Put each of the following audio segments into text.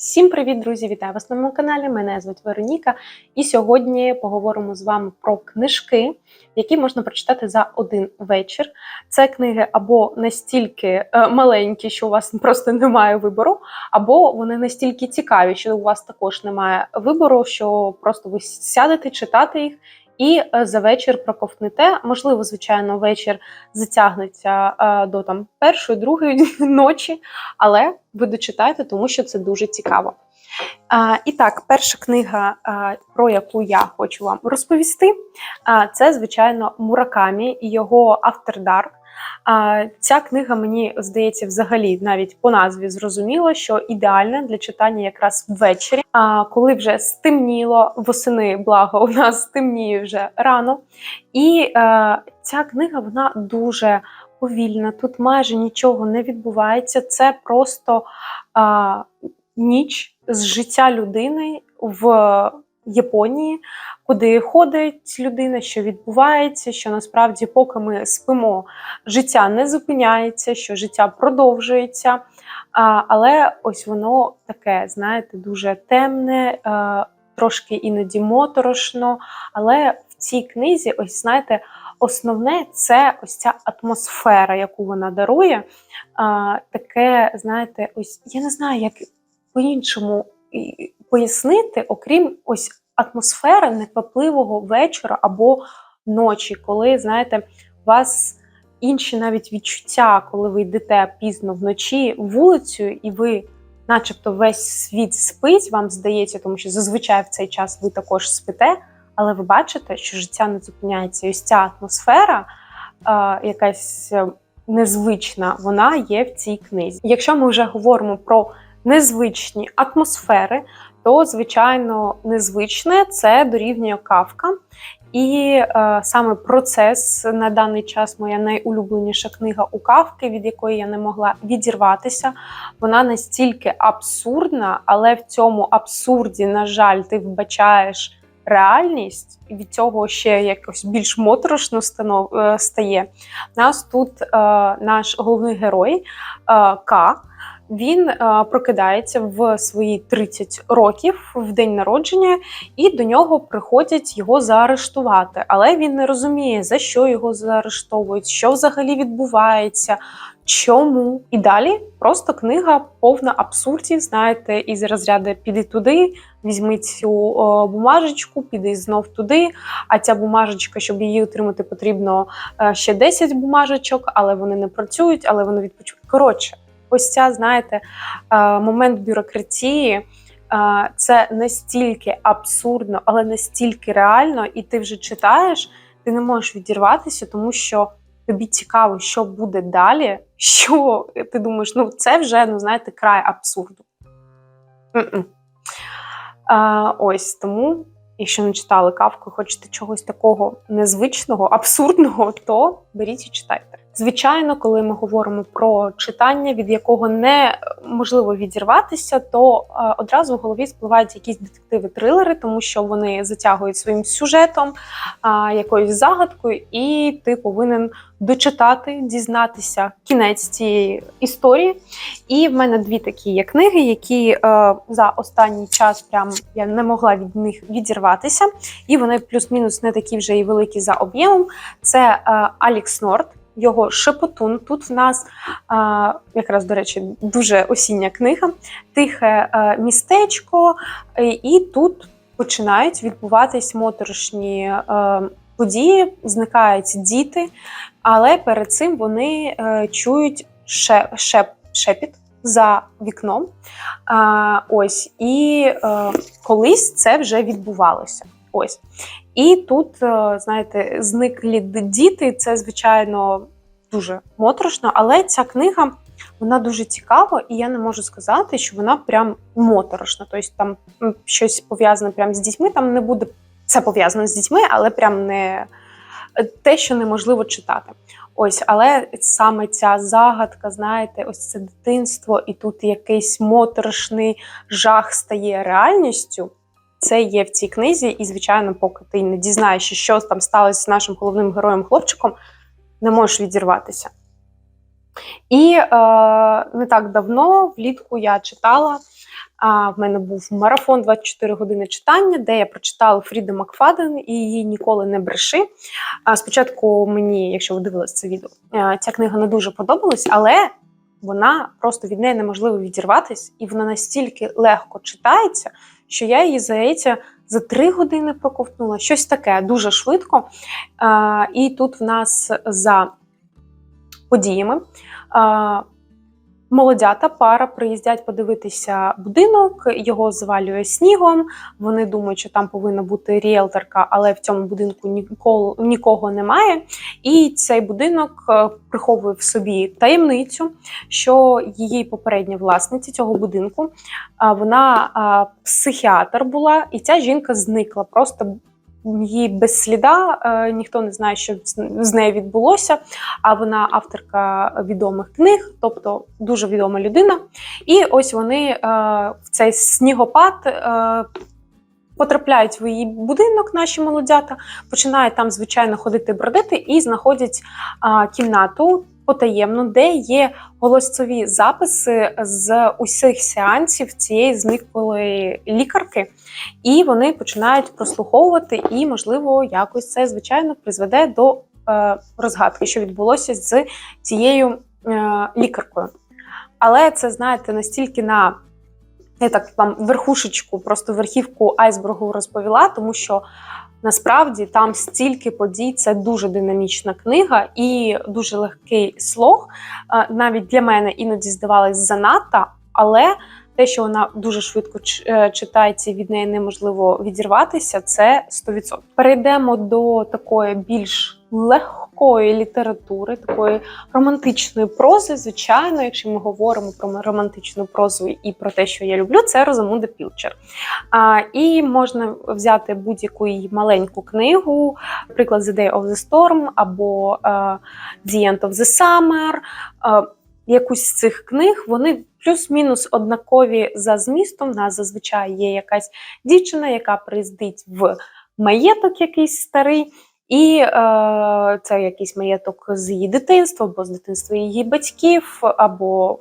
Всім привіт, друзі! Вітаю вас на моєму каналі. Мене звуть Вероніка, і сьогодні поговоримо з вами про книжки, які можна прочитати за один вечір. Це книги або настільки е, маленькі, що у вас просто немає вибору, або вони настільки цікаві, що у вас також немає вибору, що просто ви сядете читати їх. І е, за вечір проковтнете. Можливо, звичайно, вечір затягнеться е, до там першої, другої ночі, але ви дочитайте, тому що це дуже цікаво. І так, перша книга, а, про яку я хочу вам розповісти, це, звичайно, Муракамі і його Автордарк. Ця книга, мені здається, взагалі навіть по назві зрозуміло, що ідеальна для читання якраз ввечері, а коли вже стемніло восени, благо у нас стемніє вже рано. І е, ця книга вона дуже повільна. Тут майже нічого не відбувається. Це просто ніч з життя людини в Японії, куди ходить людина, що відбувається, що насправді, поки ми спимо, життя не зупиняється, що життя продовжується. Але ось воно таке, знаєте, дуже темне, трошки іноді моторошно. Але в цій книзі, ось знаєте, основне це ось ця атмосфера, яку вона дарує. Таке, знаєте, ось я не знаю, як по-іншому пояснити, окрім ось атмосфери неквапливого вечора або ночі, коли, знаєте, вас інші навіть відчуття, коли ви йдете пізно вночі вулицю, і ви, начебто, весь світ спить, вам здається, тому що зазвичай в цей час ви також спите, але ви бачите, що життя не зупиняється. І ось ця атмосфера, е, якась незвична, вона є в цій книзі. Якщо ми вже говоримо про незвичні атмосфери, то, звичайно, незвичне це дорівнює кавка. І е, саме процес на даний час моя найулюбленіша книга у кавки, від якої я не могла відірватися. Вона настільки абсурдна, але в цьому абсурді, на жаль, ти вбачаєш реальність, і від цього ще якось більш моторошно станов, е, стає. Нас тут е, наш головний герой е, К. Він е, прокидається в свої 30 років в день народження, і до нього приходять його заарештувати. Але він не розуміє, за що його заарештовують, що взагалі відбувається, чому. І далі просто книга повна абсурдів. Знаєте, із розряду піди туди, візьми цю о, бумажечку, піди знов туди. А ця бумажечка, щоб її отримати, потрібно е, ще 10 бумажечок, але вони не працюють, але вони відпочують. Коротше ось ця, знаєте, момент бюрократії. Це настільки абсурдно, але настільки реально, і ти вже читаєш, ти не можеш відірватися, тому що тобі цікаво, що буде далі. Що ти думаєш, ну це вже ну знаєте, край абсурду. А, Ось тому, якщо не читали кавку, хочете чогось такого незвичного, абсурдного, то беріть і читайте. Звичайно, коли ми говоримо про читання, від якого не можливо відірватися, то е, одразу в голові спливають якісь детективи-трилери, тому що вони затягують своїм сюжетом, е, якоюсь загадкою, і ти повинен дочитати, дізнатися кінець цієї історії. І в мене дві такі є книги, які е, за останній час прям я не могла від них відірватися, і вони плюс-мінус не такі вже і великі за об'ємом. Це Алікс Норд його шепотун. Тут в нас а, якраз, до речі, дуже осіння книга, тихе а, містечко, і тут починають відбуватись моторошні а, події, зникають діти, але перед цим вони а, чують шеп, шеп, шепіт. За вікном. А, Ось, і е, колись це вже відбувалося. Ось. І тут, е, знаєте, зниклі діти, це, звичайно, дуже моторошно, але ця книга вона дуже цікава, і я не можу сказати, що вона прям моторошна. Тобто там щось пов'язане прямо з дітьми, там не буде це пов'язане з дітьми, але прям не те, що неможливо читати. Ось, але саме ця загадка, знаєте, ось це дитинство, і тут якийсь моторошний жах стає реальністю. Це є в цій книзі, і, звичайно, поки ти не дізнаєшся, що там сталося з нашим головним героєм-хлопчиком, не можеш відірватися. І е, не так давно влітку я читала А в мене був марафон 24 години читання, де я прочитала Фріду Макфаден і її ніколи не бреши. А спочатку мені, якщо ви дивились це відео, е, ця книга не дуже подобалась, але вона просто від неї неможливо відірватися, і вона настільки легко читається, що я її здається. За три години проковтнула щось таке дуже швидко. І тут в нас за подіями молодята пара приїздять подивитися будинок, його завалює снігом. Вони думають, що там повинна бути ріелторка, але в цьому будинку ніколи, нікого немає. І цей будинок е, приховує в собі таємницю, що її попередня власниця цього будинку вона психіатр була, і ця жінка зникла просто. Її без сліда, е, ніхто не знає, що з нею відбулося. А вона авторка відомих книг, тобто дуже відома людина. І ось вони е, в цей снігопад е, потрапляють в її будинок, наші молодята, починають там, звичайно, ходити бродити і знаходять кімнату потаємно, де є голосові записи з усіх сеансів цієї зниклої лікарки, і вони починають прослуховувати, і, можливо, якось це звичайно призведе до е, розгадки, що відбулося з цією е, лікаркою. Але це, знаєте, настільки на я так вам верхушечку, просто верхівку айсбергу розповіла, тому що Насправді там стільки подій, це дуже динамічна книга і дуже легкий слог. Навіть для мене іноді здавалось занадто, але те, що вона дуже швидко е, читається від неї неможливо відірватися, це 100%. Перейдемо до такої більш легкої літератури, такої романтичної прози. Звичайно, якщо ми говоримо про романтичну прозу і про те, що я люблю, це Розамунда Пілчер. А, І можна взяти будь-яку її маленьку книгу, наприклад, The Day of the Storm або uh, The End of the Summer. Якусь з цих книг вони плюс-мінус однакові за змістом. У нас зазвичай є якась дівчина, яка приїздить в маєток якийсь старий. І е, це якийсь маєток з її дитинства, або з дитинства її батьків, або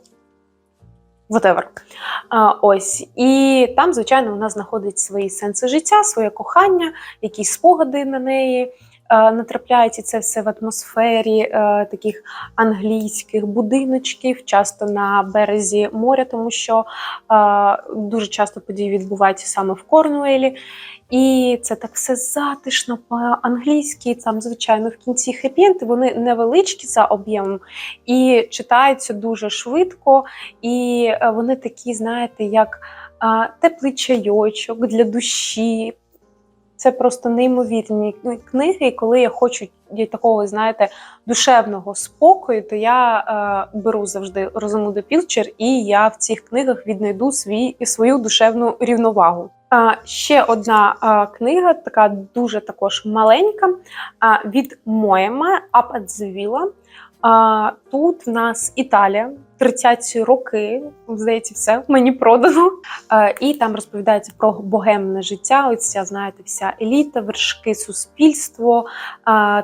whatever. А, Ось. І там, звичайно, вона знаходить свої сенси життя, своє кохання, якісь спогади на неї. Е, натрапляється це все в атмосфері е, таких англійських будиночків, часто на березі моря, тому що е, дуже часто події відбуваються саме в Корнуелі. І це так все затишно по-англійськи. Там, звичайно, в кінці хеппі вони невеличкі за об'ємом і читаються дуже швидко. І вони такі, знаєте, як теплий чайочок для душі. Це просто неймовірні книги. І коли я хочу такого, знаєте, душевного спокою, то я е, беру завжди Розумуду Пілчер, і я в цих книгах віднайду свій свою душевну рівновагу. А ще одна а, книга, така дуже також маленька, а, від Моєма Ападзвіла. Тут в нас Італія, 30-ті роки, здається, все мені продано. І там розповідається про богемне життя. Ось ця, знаєте, вся еліта, вершки, суспільство,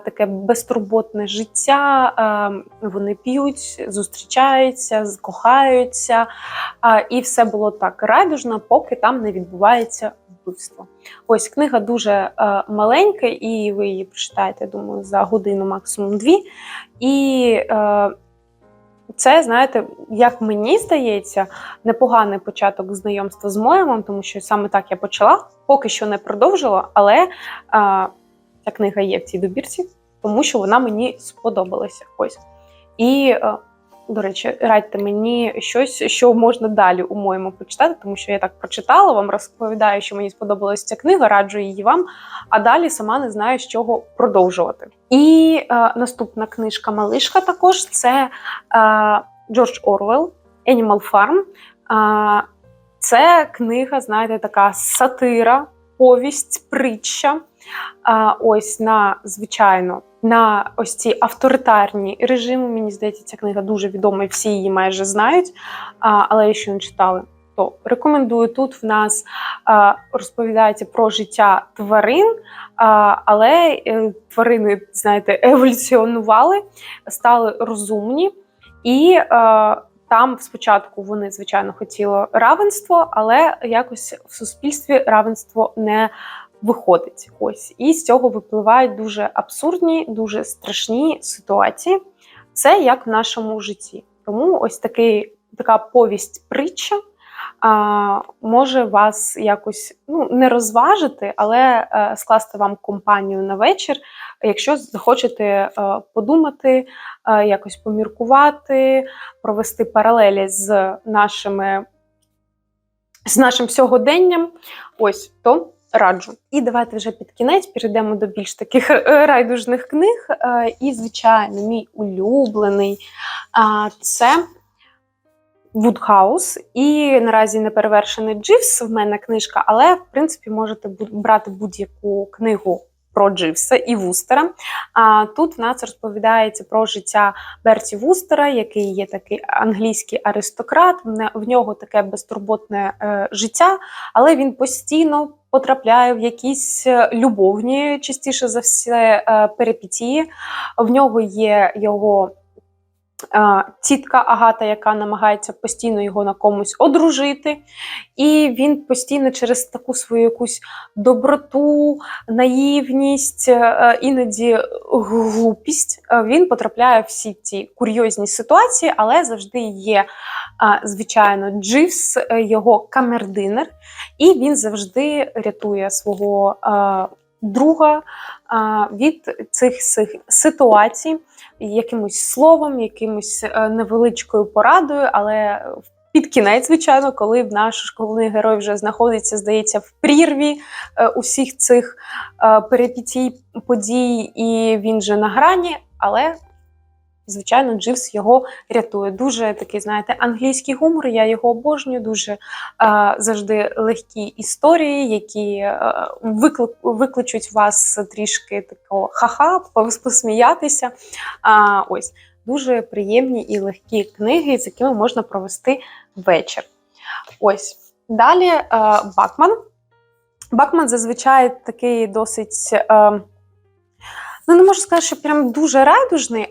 таке безтурботне життя. Вони п'ють, зустрічаються, кохаються. І все було так радужно, поки там не відбувається. Ось книга дуже е, маленька, і ви її прочитаєте, думаю, за годину, максимум дві. І е, це, знаєте, як мені здається, непоганий початок знайомства з Моємом, тому що саме так я почала, поки що не продовжила, але е, ця книга є в цій добірці, тому що вона мені сподобалася. Ось. І е, до речі, радьте мені щось, що можна далі у моєму почитати, тому що я так прочитала, вам розповідаю, що мені сподобалася ця книга, раджу її вам, а далі сама не знаю, з чого продовжувати. І е, наступна книжка Малишка також це е, Джордж Орвел Animal Farm. Е, це книга, знаєте, така сатира, повість, притча. Ось на звичайно на ось ці авторитарні режими. Мені здається, ця книга дуже відома, і всі її майже знають. Але якщо не читали, то рекомендую тут. В нас розповідається про життя тварин, але е, тварини, знаєте, еволюціонували, стали розумні і. Там спочатку вони, звичайно, хотіли равенство, але якось в суспільстві равенство не виходить. Ось і з цього випливають дуже абсурдні, дуже страшні ситуації. Це як в нашому житті. Тому ось такий така повість притча а, може вас якось ну, не розважити, але а, е, скласти вам компанію на вечір, якщо захочете а, е, подумати, а, е, якось поміркувати, провести паралелі з нашими. З нашим сьогоденням, ось то раджу. І давайте вже під кінець перейдемо до більш таких райдужних книг. І, звичайно, мій улюблений це Вудхаус, і наразі не перевершений Дживс. В мене книжка, але в принципі можете брати будь-яку книгу. Про Дживса і Вустера. А тут в нас розповідається про життя Берті Вустера, який є такий англійський аристократ. В нього таке безтурботне е, життя, але він постійно потрапляє в якісь е, любовні, частіше за все, е, перипетії. В нього є його тітка Агата, яка намагається постійно його на комусь одружити. І він постійно через таку свою якусь доброту, наївність, е, іноді глупість е, він потрапляє в всі ці курйозні ситуації, але завжди є, звичайно, Дживс, е, його камердинер, і він завжди рятує свого друга від цих ситуацій якимось словом, якимось е, невеличкою порадою, але під кінець, звичайно, коли наш головний герой вже знаходиться, здається, в прірві е, усіх цих е, перипетій подій, і він же на грані, але Звичайно, Дживс його рятує. Дуже такий, знаєте, англійський гумор. Я його обожнюю. Дуже е, завжди легкі історії, які е, викли, викличуть вас трішки такого ха-ха, посміятися. А ось дуже приємні і легкі книги, з якими можна провести вечір. Ось далі е, Бакман. Бакман зазвичай такий досить. Е, Ну, не можу сказати, що прям дуже райдужний,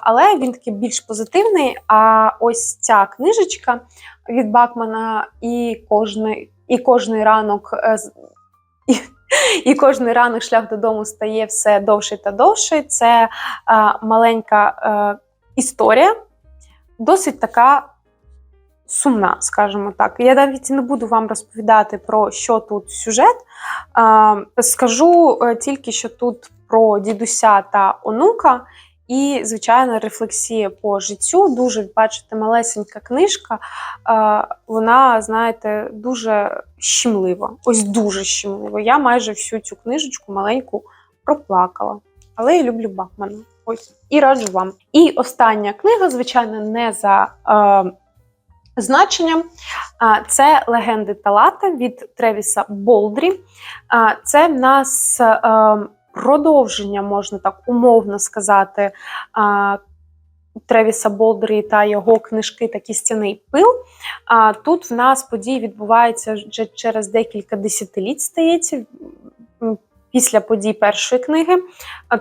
але він такий більш позитивний. А ось ця книжечка від Бакмана і кожний і кожний ранок. Е, і, і кожний ранок шлях додому стає все довше та довше. Це е, маленька е, історія, досить така сумна, скажімо так. Я навіть не буду вам розповідати про що тут сюжет. Скажу тільки, що тут про дідуся та онука. І, звичайно, рефлексія по життю. Дуже бачите, малесенька книжка. Вона, знаєте, дуже щемлива. Ось дуже щемлива. Я майже всю цю книжечку маленьку проплакала. Але я люблю Бакмана. Ось і раджу вам. І остання книга, звичайно, не за е, значенням. Це легенди Талата від Тревіса Болдрі. Це в нас. Е, продовження, можна так умовно сказати, Тревіса Болдері та його книжки та кістяний пил. А тут в нас події відбуваються вже через декілька десятиліть, стається. Після подій першої книги,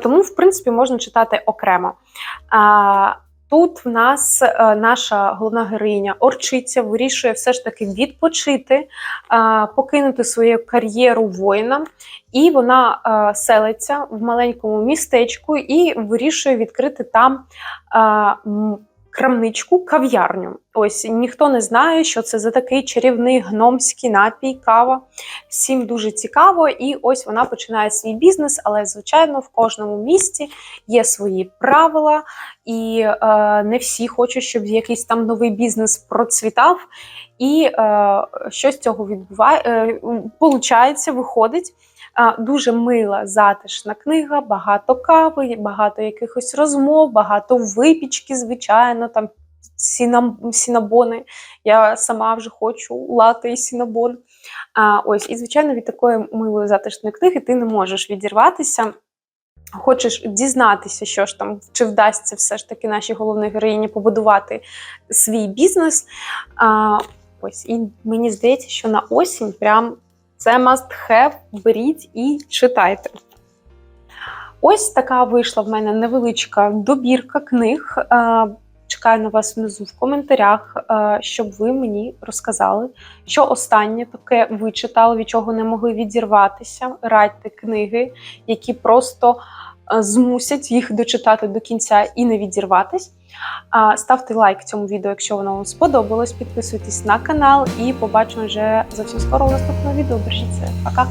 тому, в принципі, можна читати окремо. Тут в нас е, наша головна героїня Орчиця вирішує все ж таки відпочити, е, покинути свою кар'єру воїна, і вона е, селиться в маленькому містечку і вирішує відкрити там крамничку, кав'ярню. Ось ніхто не знає, що це за такий чарівний гномський напій, кава. Всім дуже цікаво, і ось вона починає свій бізнес, але, звичайно, в кожному місті є свої правила, і е, не всі хочуть, щоб якийсь там новий бізнес процвітав. І е, що з цього відбуває, е, виходить. Дуже мила, затишна книга, багато кави, багато якихось розмов, багато випічки, звичайно, там сінабони. Я сама вже хочу лати і сінабон. А, ось, І, звичайно, від такої милої затишної книги ти не можеш відірватися. Хочеш дізнатися, що ж там, чи вдасться все ж таки нашій головній героїні побудувати свій бізнес. А, Ось, І мені здається, що на осінь прям це must have, беріть і читайте. Ось така вийшла в мене невеличка добірка книг. чекаю на вас внизу в коментарях, е, щоб ви мені розказали, що останнє таке ви читали, від чого не могли відірватися. Радьте книги, які просто е, змусять їх дочитати до кінця і не відірватись. Ставте лайк цьому відео, якщо воно вам сподобалось. Підписуйтесь на канал і побачимо вже зовсім скоро у наступному відео. Бережіть себе. Пока!